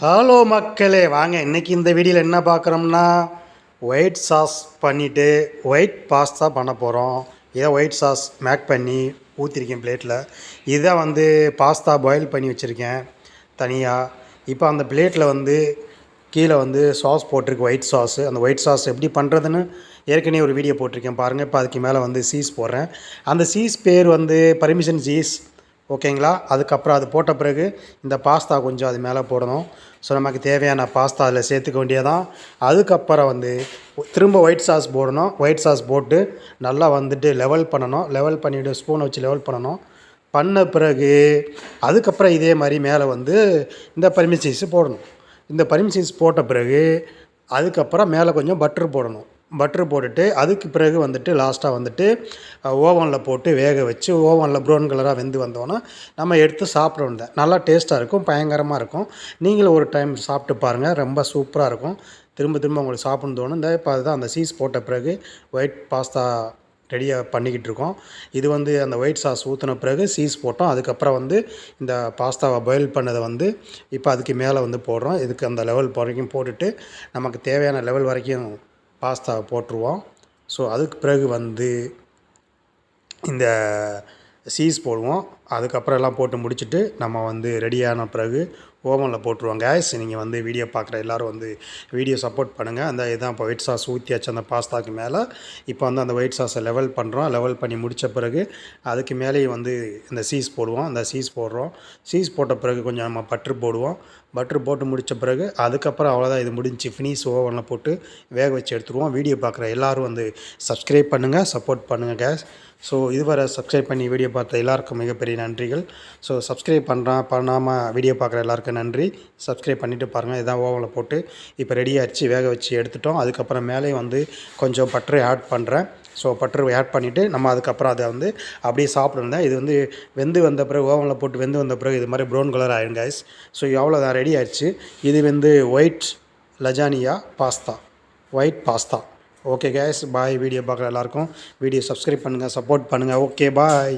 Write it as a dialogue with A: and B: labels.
A: Hello மக்களே வாங்க இன்றைக்கி இந்த வீடியோவில் என்ன பார்க்குறோம்னா ஒயிட் சாஸ் பண்ணிவிட்டு ஒயிட் பாஸ்தா பண்ண போகிறோம் இதை ஒயிட் சாஸ் மேக் பண்ணி ஊற்றிருக்கேன் பிளேட்டில் இதை வந்து பாஸ்தா பாயில் பண்ணி வச்சுருக்கேன் தனியாக இப்போ அந்த பிளேட்டில் வந்து கீழே வந்து சாஸ் போட்டிருக்கு ஒயிட் சாஸ் அந்த ஒயிட் சாஸ் எப்படி பண்ணுறதுன்னு ஏற்கனவே ஒரு வீடியோ போட்டிருக்கேன் பாருங்கள் இப்போ அதுக்கு மேலே வந்து சீஸ் போடுறேன். அந்த சீஸ் பேர் வந்து பர்மிஷன் சீஸ் ஓகேங்களா? அதுக்கப்புறம் அது போட்ட பிறகு இந்த பாஸ்தா கொஞ்சம் அது மேலே போடணும். ஸோ நமக்கு தேவையான பாஸ்தா அதில் சேர்த்துக்க வேண்டியதான் அதுக்கப்புறம் வந்து திரும்ப ஒயிட் சாஸ் போடணும். ஒயிட் சாஸ் போட்டு நல்லா வந்துட்டு லெவல் பண்ணணும். லெவல் பண்ணிவிட்டு ஸ்பூனை வச்சு லெவல் பண்ணணும். பண்ண பிறகு அதுக்கப்புறம் இதே மாதிரி மேலே வந்து இந்த பர்மிசைஸ் போடணும். இந்த பர்மிசைஸ் போட்ட பிறகு அதுக்கப்புறம் மேலே கொஞ்சம் பட்டர் போடணும். பட்டர் போட்டுட்டு அதுக்கு பிறகு வந்துட்டு லாஸ்ட்டாக வந்துட்டு ஓவனில் போட்டு வேக வச்சு ஓவனில் ப்ரௌன் கலராக வெந்து வந்தோன்னே நம்ம எடுத்து சாப்பிட வேண்டியது நல்லா டேஸ்ட்டாக இருக்கும் பயங்கரமாக இருக்கும். நீங்களும் ஒரு டைம் சாப்பிட்டு பாருங்கள் ரொம்ப சூப்பராக இருக்கும். திரும்ப திரும்ப உங்களுக்கு சாப்பிடணும் தோணும். இந்த இப்போ அதுதான் அந்த சீஸ் போட்ட பிறகு ஒயிட் பாஸ்தா ரெடியாக பண்ணிக்கிட்டு இருக்கோம். இது வந்து அந்த ஒயிட் சாஸ் ஊற்றின பிறகு சீஸ் போட்டோம். அதுக்கப்புறம் வந்து இந்த பாஸ்தாவை பாயில் பண்ணதை வந்து இப்போ அதுக்கு மேலே வந்து போடுறோம். இதுக்கு அந்த லெவல் வரைக்கும் போட்டுட்டு நமக்கு தேவையான லெவல் வரைக்கும் பாஸ்தாவை போட்டுருவோம். ஸோ அதுக்கு பிறகு வந்து இந்த சீஸ் போடுவோம். அதுக்கப்புறம் எல்லாம் போட்டு முடிச்சுட்டு நம்ம வந்து ரெடியான பிறகு ஓவனில் போட்டுருவோம் கேஸ் நீங்கள் வந்து வீடியோ பார்க்குற எல்லோரும் வந்து வீடியோ சப்போர்ட் பண்ணுங்கள் அந்த இதான் இப்போ ஒயிட் சாஸ் ஊற்றியாச்சு அந்த பாஸ்தாக்கு மேலே. இப்போ வந்து அந்த ஒயிட் சாஸை லெவல் பண்ணுறோம் லெவல் பண்ணி முடித்த பிறகு அதுக்கு மேலேயும் வந்து இந்த சீஸ் போடுவோம். அந்த சீஸ் போடுறோம். சீஸ் போட்ட பிறகு கொஞ்சம் நம்ம பட்ரு போடுவோம். பட்ரு போட்டு முடித்த பிறகு அதுக்கப்புறம் அவ்வளோதான் இது முடிஞ்சு ஃபினிஷ் ஓவனில் போட்டு வேக வச்சு எடுத்துருவோம். வீடியோ பார்க்குற எல்லோரும் வந்து சப்ஸ்கிரைப் பண்ணுங்கள் சப்போர்ட் பண்ணுங்கள் கேஸ் ஸோ இதுவரை சப்ஸ்கிரைப் பண்ணி வீடியோ பார்த்த எல்லாருக்கும் மிகப்பெரிய நன்றிகள். ஸோ சப்ஸ்கிரைப் பண்ணுறான் பண்ணாமல் வீடியோ பார்க்குற எல்லாருக்கும் நன்றி. சப்ஸ்கிரைப் பண்ணிவிட்டு பாருங்கள் இதான் ஓவனில் போட்டு இப்போ ரெடி ஆகிடுச்சு வேக வச்சு எடுத்துட்டோம். அதுக்கப்புறம் மேலே வந்து கொஞ்சம் பட்டரை ஆட் பண்ணுறேன் ஸோ பட்டர் ஆட் பண்ணிவிட்டு நம்ம அதுக்கப்புறம் அதை வந்து அப்படியே சாப்பிடுங்க இது வந்து வெந்து வந்த பிறகு ஓவனில் போட்டு வெந்து வந்த பிறகு இது மாதிரி ப்ரௌன் கலர் ஆயிடும் கைஸ் ஸோ எவ்வளோ ரெடி ஆயிடுச்சு? இது வந்து white lasagna pasta white pasta okay guys bye video பார்க்குற எல்லாருக்கும். வீடியோ சப்ஸ்கிரைப் பண்ணுங்கள் சப்போர்ட் பண்ணுங்கள் ஓகே பாய்